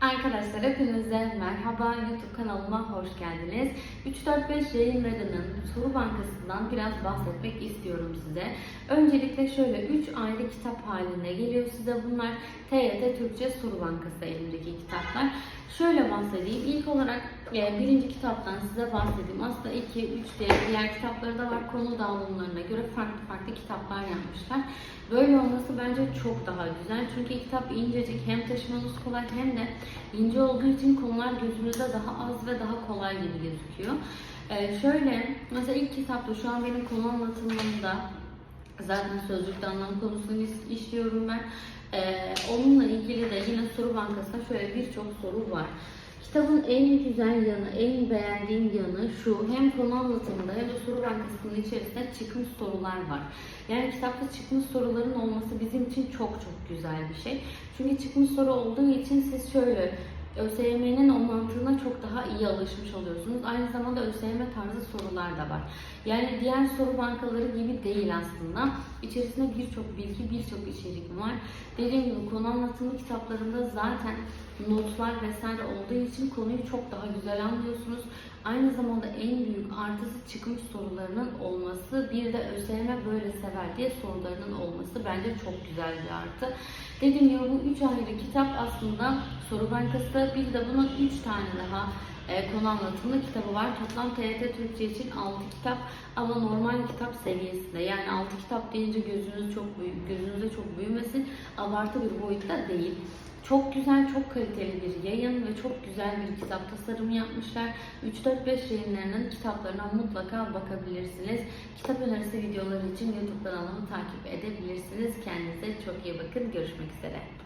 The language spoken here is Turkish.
Arkadaşlar hepinize merhaba YouTube kanalıma hoş geldiniz. 345 Yayın Radyo'nun soru bankasından biraz bahsetmek istiyorum size. Öncelikle şöyle 3 ayrı kitap halinde geliyor size bunlar. TYT Türkçe Soru Bankası elimdeki kitaplar. Şöyle bahsedeyim. İlk olarak birinci kitaptan size bahsedeyim. Aslında 2, 3 diye diğer kitapları da var. Konu dağılımlarına göre farklı farklı kitaplar yapmışlar. Böyle olması bence çok daha güzel. Çünkü kitap incecik hem taşımanız kolay hem de ince olduğu için konular gözünüzde daha az ve daha kolay gibi gözüküyor. Ee, şöyle mesela ilk kitapta şu an benim konu anlatımımda zaten sözlükte anlam konusunu işliyorum ben. Ee, onunla ilgili de yine soru bankasında şöyle birçok soru var. Kitabın en güzel yanı, en beğendiğim yanı şu. Hem konu anlatımında hem de soru bankasının içerisinde çıkmış sorular var. Yani kitapta çıkmış soruların olması bizim için çok çok güzel bir şey. Çünkü çıkmış soru olduğu için siz şöyle ÖSYM'nin o mantığına çok daha iyi alışmış oluyorsunuz. Aynı zamanda ÖSYM tarzı sorular da var. Yani diğer soru bankaları gibi değil aslında. İçerisinde birçok bilgi, birçok içerik var. Dediğim gibi konu anlatımı kitaplarında zaten notlar vesaire olduğu için konuyu çok daha güzel anlıyorsunuz. Aynı zamanda en büyük artısı çıkmış sorularının olması. Bir de ÖSYM böyle sever diye sorularının olması bence çok güzel bir artı. Dediğim gibi bu üç ayrı kitap aslında soru bankası. Bir de bunun üç tane daha e, konu anlatımlı kitabı var. Toplam TYT Türkçe için 6 kitap ama normal kitap seviyesinde. Yani 6 kitap deyince gözünüz çok büyük, gözünüze çok büyümesin. Abartı bir boyutta değil. Çok güzel, çok kaliteli bir yayın ve çok güzel bir kitap tasarımı yapmışlar. 3-4-5 yayınlarının kitaplarına mutlaka bakabilirsiniz. Kitap önerisi videoları için YouTube kanalımı takip edebilirsiniz. Kendinize çok iyi bakın. Görüşmek üzere.